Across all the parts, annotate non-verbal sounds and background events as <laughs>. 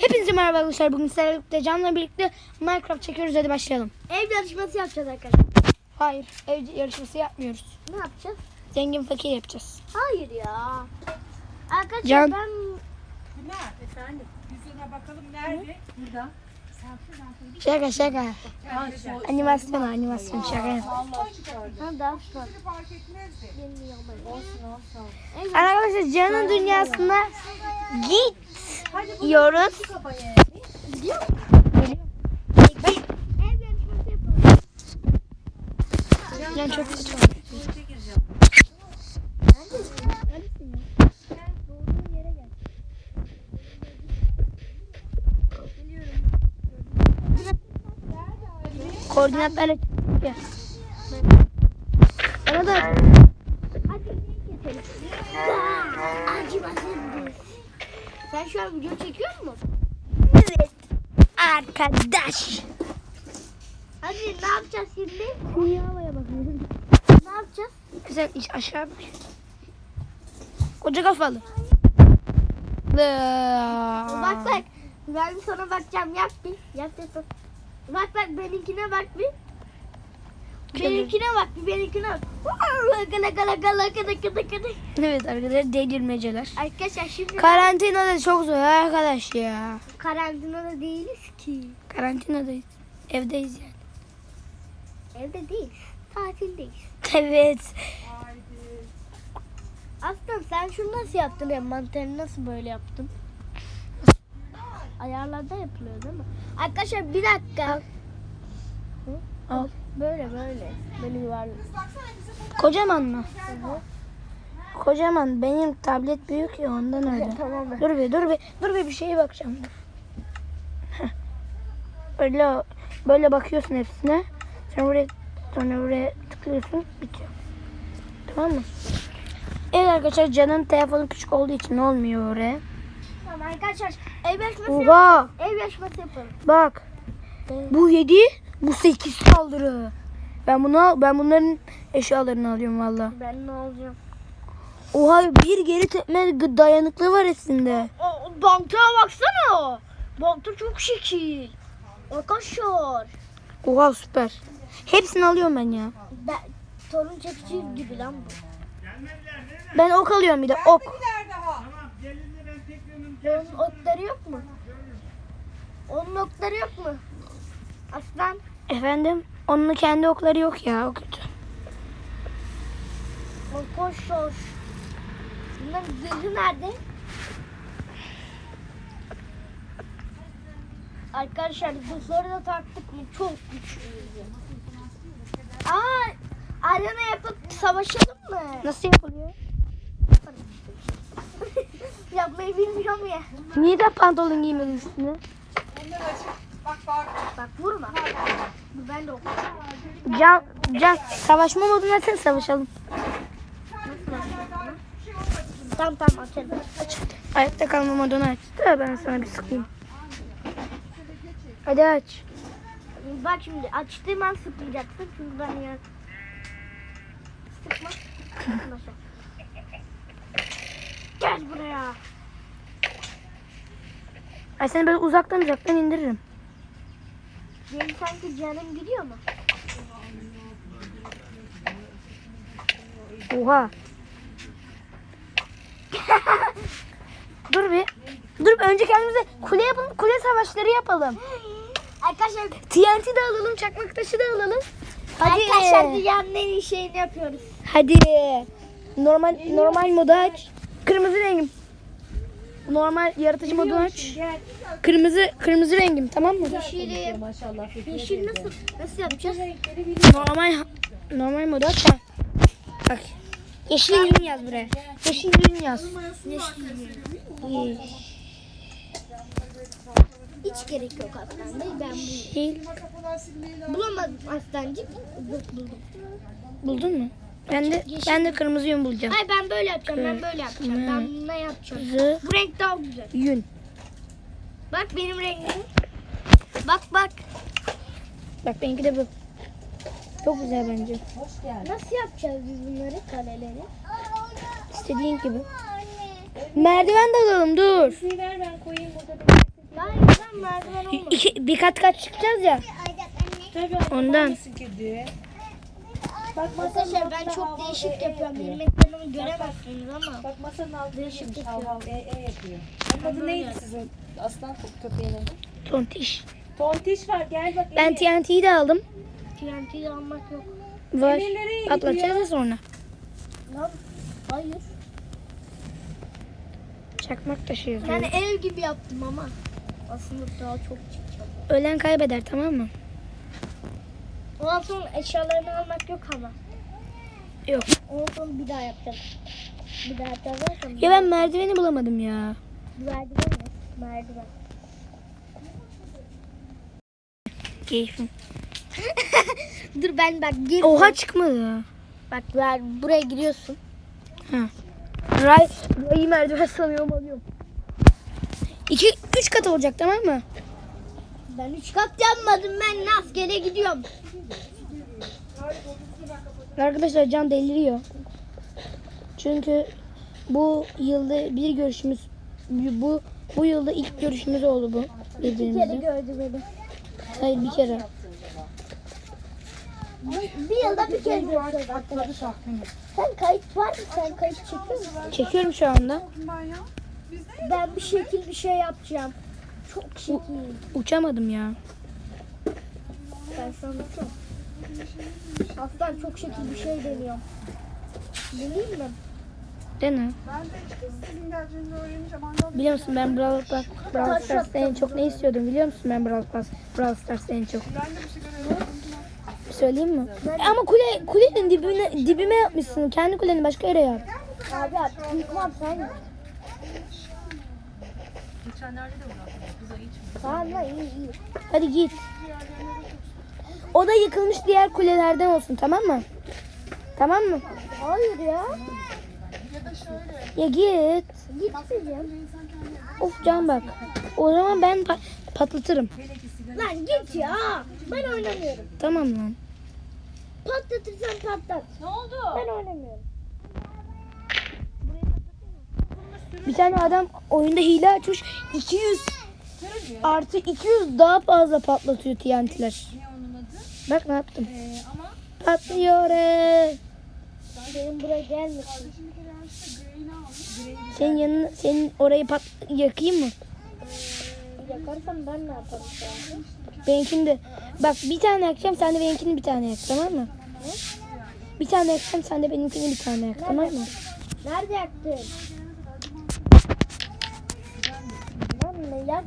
Hepinize merhaba arkadaşlar. Bugün sizlerle birlikte Can'la birlikte Minecraft çekiyoruz. Hadi başlayalım. Ev yarışması yapacağız arkadaşlar. Hayır, ev yarışması yapmıyoruz. Ne yapacağız? Zengin fakir yapacağız. Hayır ya. Arkadaşlar Can. ben Pınar efendim yüzüne bakalım nerede? Burada. Şaka şaka. Animasyon animasyon şaka. Arkadaşlar Can'ın dünyasına git yiyoruz. Can çok gel. Koordinatlarla. Bana da Hadi gidelim geçelim. Acımasın biz. Sen şu an video çekiyor musun? evet. Arkadaş. Hadi ne yapacağız şimdi? Niye havaya bakıyorsun? Ne yapacağız? Güzel iç aşağı bak. Koca kafalı. Bak bak. Ben sana bakacağım. Yap bir. Yap. yap. Bak bak benimkine bak bir. Benimkine bak benimkine bak. Gala gala gala gala gala gala. Evet arkadaşlar delirmeceler. Arkadaşlar şimdi Karantina da çok zor arkadaş ya. karantinada değiliz ki. Karantinadayız. Evdeyiz yani. Evde değiliz. Tatildeyiz. <laughs> Evet. Aslan sen şunu nasıl yaptın? Envanterini nasıl böyle yaptın? Ayarlarda yapılıyor değil mi? Arkadaşlar bir dakika. Al. Böyle böyle. Böyle yuvarlak. Kocaman mı? Kocaman. Benim tablet büyük ya ondan <laughs> öyle. tamam mı? Dur bir dur bir dur bir bir şeye bakacağım. <laughs> Böyle böyle bakıyorsun hepsine. Sonra buraya sonra buraya tıklıyorsun bitiyor. Tamam mı? Evet arkadaşlar canım telefonu küçük olduğu için olmuyor oraya. Tamam arkadaşlar ev yarışması Oha Ev yarışması yapalım. bak. Bu 7, bu 8 saldırı. Ben bunu ben bunların eşyalarını alıyorum valla. Ben ne olacağım? Oha bir geri tepme dayanıklı var üstünde. O, baksana. Bankta çok şekil. Arkadaşlar. Oha süper. Hepsini alıyorum ben ya. Ben, torun çekici gibi lan bu. Ben ok alıyorum bir de ok. Nerede ha? Onun okları yok mu? Onun okları yok mu? Aslan. Efendim? Onun kendi okları yok ya o kötü. Arkadaşlar. Bunların zırhı nerede? Arkadaşlar zırhları da taktık mı çok güçlüyüz. Aa, arena yapıp savaşalım mı? Nasıl yapılıyor? <laughs> Yapmayı bilmiyorum ya. Niye de pantolon giymedin üstüne? Bak bak. Bak vurma. Ben de. Can, can savaşma moduna açsana savaşalım. Tamam tamam açalım. Ayakta kalma modunu aç. Da ben sana bir sıkayım. Hadi aç. Bak şimdi açtığım an sıkmayacaksın çünkü ben ya. Sıkma. Sıkma sen. Gel buraya. Ay seni böyle uzaktan uzaktan indiririm. Benim sanki canım gidiyor mu? Oha. <laughs> Dur bir. Dur bir önce kendimize kule yapalım. Kule savaşları yapalım. Arkadaşlar, TNT de alalım, çakmak taşı da alalım. Hadi. arkadaşlar dünyanın en iyi şeyini yapıyoruz. Hadi. Normal normal modu aç. Kırmızı rengim. Normal yaratıcı modu aç. Kırmızı kırmızı rengim tamam mı? Yeşili, Maşallah. yeşil nasıl, nasıl yapacağız? Normal normal modu aç. ha. Bak. Yeşil ürün yaz buraya. Yeşil ürün yaz. Yeşil. Hiç gerek yok aslan Bey, ben bu. Yeşil. Bulamadım aslancık. Buldum. Buldun mu? Ben de ben de kırmızı yün bulacağım. Ay ben böyle yapacağım, ben böyle yapacağım. Ben bununla yapacağım. Kırmızı Bu renk daha güzel. yün. Bak benim rengim. Bak bak. Bak benimki de bu. Çok güzel bence. Hoş geldin. Nasıl yapacağız biz bunları kaleleri? İstediğin gibi. Merdiven de alalım dur. Suyu ver ben koyayım burada. merdiven olmasın. İki, bir kat kat çıkacağız ya. Tabii Ondan. Kedi? Bak Arkadaşlar ben çok değişik yapıyorum. Benim ekranımı göremezsiniz ama. Bak masanın altında Değişik yapıyor. hav hav e e yapıyor. Adı neydi sizin aslan kö- köpeğin adı? Tontiş. Tontiş var gel bak. Ben. TNT'yi de aldım. TNT'yi almak yok. Var. Emir nereye gidiyor? ya sonra. Lan hayır. Çakmak taşıyoruz. Yani ev gibi yaptım ama. Aslında daha çok çıkacak. Ölen kaybeder tamam mı? Ondan sonra eşyalarını almak yok ama. Yok. Ondan sonra bir daha yapacağız. Bir daha yapacağız. Ya ben merdiveni bulamadım ya. Merdiven mi? Merdiven. Keyfim. <laughs> Dur ben bak gir. Oha çıkmadı. Bak ver, buraya giriyorsun. Ha. Ray, Ray'ı merdiven sanıyorum alıyorum. İki, üç kat olacak tamam mı? Ben üç kat yapmadım ben askere gidiyorum. Arkadaşlar Can deliriyor. Çünkü bu yılda bir görüşümüz bu bu yılda ilk görüşümüz oldu bu Bir kere gördü beni. Hayır bir kere. Bir yılda bir kere arkadaşlar. Sen kayıt var mı? Sen kayıt çekiyor musun? Çekiyorum şu anda. Ben bir şekil bir şey yapacağım. Çok şekil. Uçamadım ya. Ben sana anlatacağım. Aslan çok şekil bir şey deniyorum. Deneyeyim mi? Dene. Biliyor musun ben Brawl Stars, Brawl Stars'ta en çok ne istiyordum biliyor musun ben Brawl Stars, Brawl Stars'ta en çok. Söyleyeyim mi? Ama kule kulenin dibine dibime yapmışsın. Kendi kuleni başka yere yap. Abi abi yıkmam sen yık. Tamam lan iyi iyi. Hadi git. O da yıkılmış diğer kulelerden olsun tamam mı? Tamam mı? Hayır ya. Ya git. Gitmeyeceğim. Of can bak. O zaman ben pa- patlatırım. Lan git ya. Ben oynamıyorum. Tamam lan. Patlatırsan patlat. Ne oldu? Ben oynamıyorum. Bir tane adam oyunda hile açmış. 200 artı 200 daha fazla patlatıyor TNT'ler. Ne onun adı? Bak ne yaptım. Ee, ama Patlıyor. ee. Benim buraya gelmesin. Senin yanına senin orayı pat yakayım mı? Yakarsan ben ne yaparım? Benimkini de. Bak bir tane yakacağım sen de benimkini bir tane yak tamam mı? Bir tane yakacağım sen de benimkini bir tane yak tamam mı? Nerede yaktın? Lan ne yak?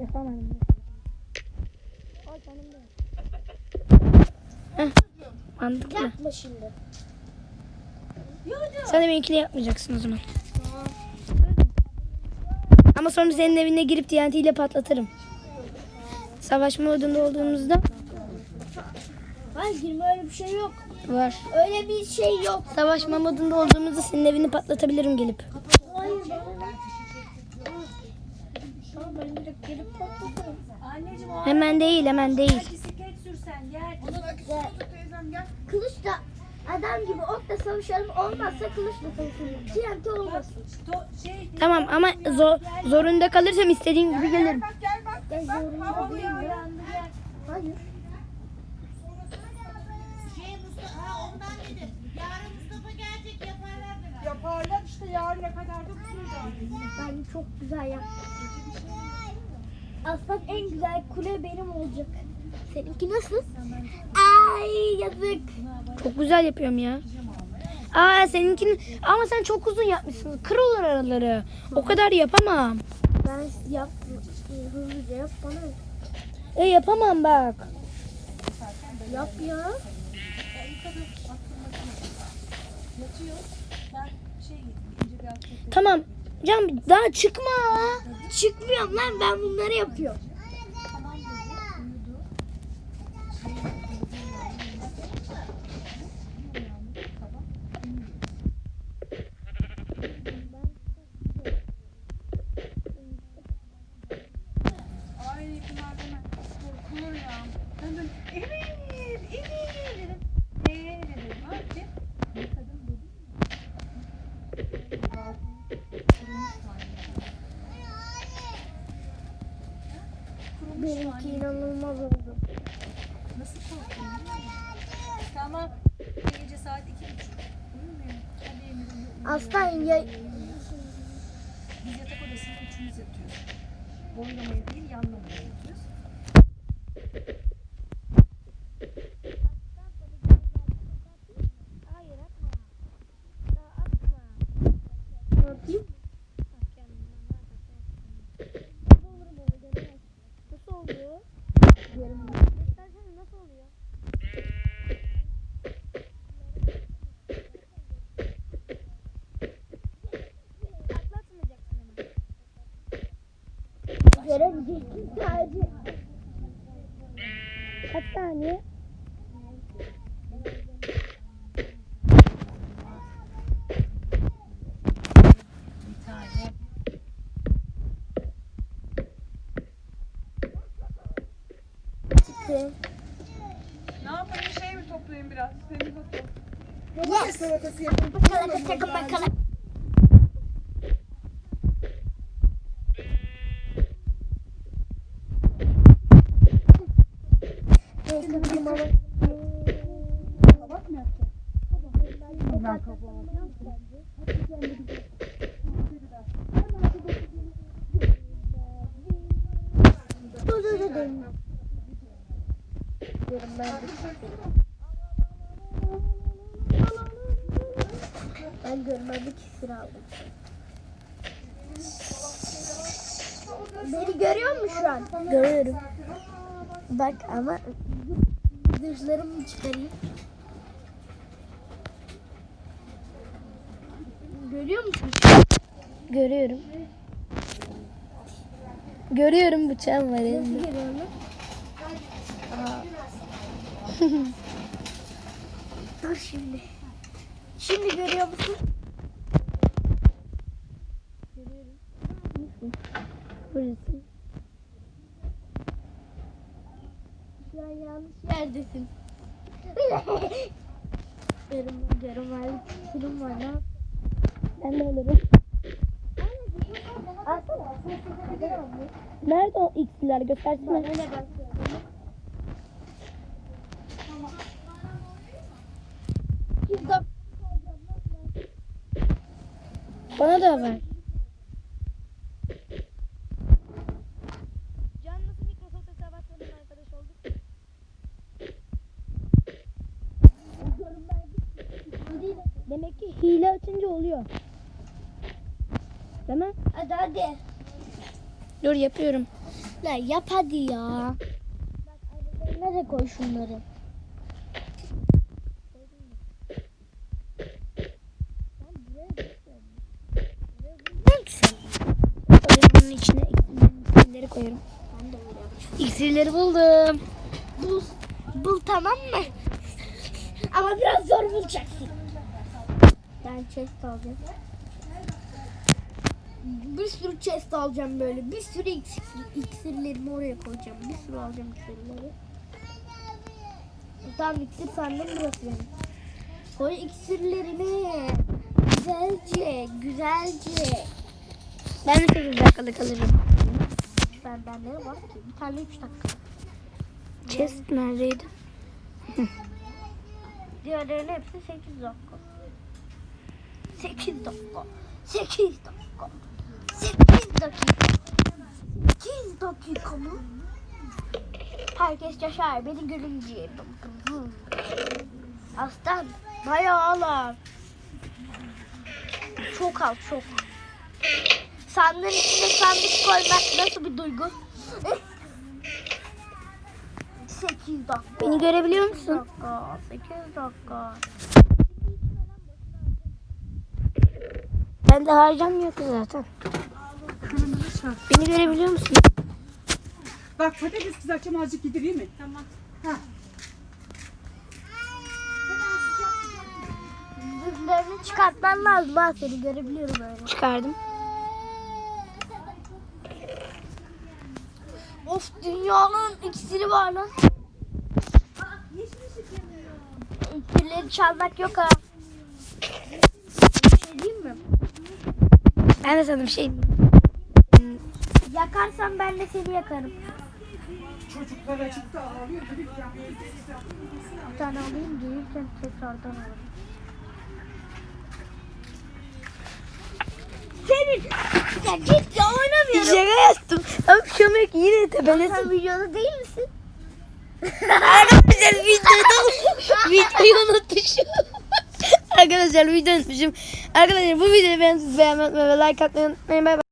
Yapamadım. Mantıklı. Yakma şimdi. Sen de benimkini yapmayacaksın o zaman. Ama sonra senin evine girip TNT ile patlatırım. Savaş modunda olduğumuzda Hayır girme öyle bir şey yok. var. Öyle bir şey yok. Savaşma modunda olduğumuzda senin evini patlatabilirim gelip. Hayır? Tamam ben direkt girip patlatırım. anneciğim o Hemen değil hemen değil. bisiklet sürsen gel. Kılıçla adam gibi okla savaşalım olmazsa kılıçla savaşalım. TNT olmasın. To- şey Tamam ama zor, zorunda kalırsam istediğim gibi gelirim. Ben zorunda değilim ya. Hayır. yaparlar işte yarına kadar da kuracağım. Ben çok güzel yaptım. Aslan en güzel kule benim olacak. Seninki nasıl? Ay yazık. Çok güzel yapıyorum ya. Aa seninkini ama sen çok uzun yapmışsın. Kır olur araları. O kadar yapamam. Ben yap hızlıca yap bana. E yapamam bak. Yap ya. Ben şey ince bir atlet. Tamam. Can daha çıkma. Çıkmıyorum lan ben bunları yapıyorum. Ay bunlar deme. Korkulur ya. Ben de Emir, Emir dedim. Eee dedim. Ha de. Ne kadın dedim mi? Kurumuş var. Benimki inanılmaz oldu. Nasıl korktun? Tamam. Gece saat iki buçuk. Uyumuyor. Hadi Emir uyu. uyu. Aslan ya Odasında üçümüz yatıyoruz. Boylamaya değil yanlamaya yatıyoruz. Querendo de quintal de... Ben görmedik sıra aldım. Beni görüyor musun şu an? Görüyorum. Bak ama dışlarımı çıkarayım. Görüyor musun? Görüyorum. Görüyorum bıçağım var Nasıl elimde. görüyor musun? <laughs> Dur şimdi. Şimdi görüyor musun? Burası. Şu an yanlış yerdesin. Yarım yarım aylık film var ne Ben de alırım. Nerede o x'ler göstersene. Öyle bak. Biz de Bana da ver. Can nasıl Microsoft hesabı açmadan arkadaş olduk? Demek ki hile açınca oluyor. Değil mi? Hadi hadi. Dur yapıyorum. La yap hadi ya. Da koy şunları. Böyle bunun içine iksirleri koyarım. İksirleri buldum. Bul, bul tamam mı? Ama biraz zor bulacaksın. Ben chest alacağım. Bir sürü chest alacağım böyle. Bir sürü iksir, iksirlerimi oraya koyacağım. Bir sürü alacağım iksirleri. Tamam iksir sandım burası benim. Koy iksirlerimi. Güzelce, güzelce. Ben de 8 dakikada kalırım. Ben bende var ki. Bir tane 3 dakika. Chest neredeydi? Diğerlerinin hepsi 8 dakika. 8 dakika. 8 dakika. 8 dakika. 8 dakika mı? Herkes yaşar beni görünce. Aslan bayağı ağlar. Çok al çok. Sandığın içine sandık koymak nasıl bir duygu? 8 dakika. Beni görebiliyor musun? dakika, 8 dakika. Ben de harcamıyor ki zaten. Beni görebiliyor musun? Bak patates kızartacağım azıcık yedireyim mi? Tamam. Ha. Zırhlarını çıkartman lazım ha seni görebiliyorum öyle. Çıkardım. Of dünyanın iksiri var lan. İksirleri çalmak yok ha. Bir şey diyeyim mi? Ben de sana bir şey Yakarsan ben de seni yakarım. Çocuklar acıktı ağlıyor. Bir tane alayım gelirken tekrardan alırım. Senin ya git ya. Şaka yaptım. Abi kömek yine tepelesin. Sen videoda değil misin? Arkadaşlar videoda <laughs> videoyu unutmuşum. Arkadaşlar videoyu unutmuşum. Arkadaşlar bu videoyu beğenmeyi ve like atmayı unutmayın. Bay bay.